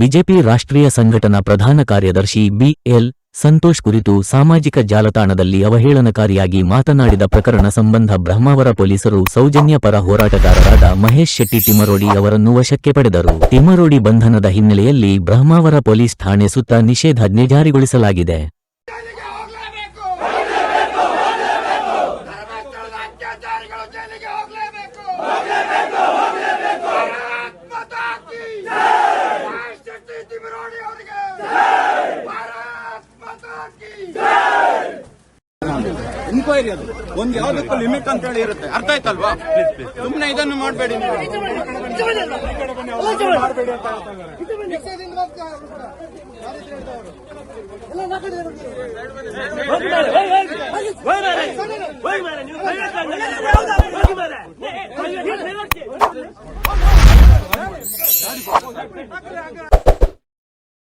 BJP ರಾಷ್ಟ್ರೀಯ ಸಂಘಟನಾ ಪ್ರಧಾನ ಕಾರ್ಯದರ್ಶಿ ಬಿಎಲ್ ಸಂತೋಷ್ ಕುರಿತು ಸಾಮಾಜಿಕ ಜಾಲತಾಣದಲ್ಲಿ ಅವಹೇಳನಕಾರಿಯಾಗಿ ಮಾತನಾಡಿದ ಪ್ರಕರಣ ಸಂಬಂಧ ಬ್ರಹ್ಮಾವರ ಪೊಲೀಸರು ಸೌಜನ್ಯ ಪರ ಹೋರಾಟಗಾರರಾದ ಮಹೇಶ್ ಶೆಟ್ಟಿ ತಿಮರೋಡಿ ಅವರನ್ನು ವಶಕ್ಕೆ ಪಡೆದರು. ತಿಮರೋಡಿ ಬಂಧನದ ಹಿನ್ನೆಲೆಯಲ್ಲಿ ಬ್ರಹ್ಮಾವರ ಪೊಲೀಸ್ ಠಾಣೆ ಸುತ್ತ ನಿಷೇಧಾಜ್ಞೆ ಜಾರಿಗೊಳಿಸಲಾಗಿದೆ. ಇನ್ಕ್ವೈರಿ ಅದು. ಒಂದ್ ಯಾವ್ದಕ್ಕೂ ಲಿಮಿಟ್ ಅಂತ ಹೇಳಿ ಇರುತ್ತೆ. ಅರ್ಥ ಆಯ್ತಲ್ವಾ? ಸುಮ್ಮನೆ ಇದನ್ನು ಮಾಡಬೇಡಿ ನೀವು. ಹೋಗಿ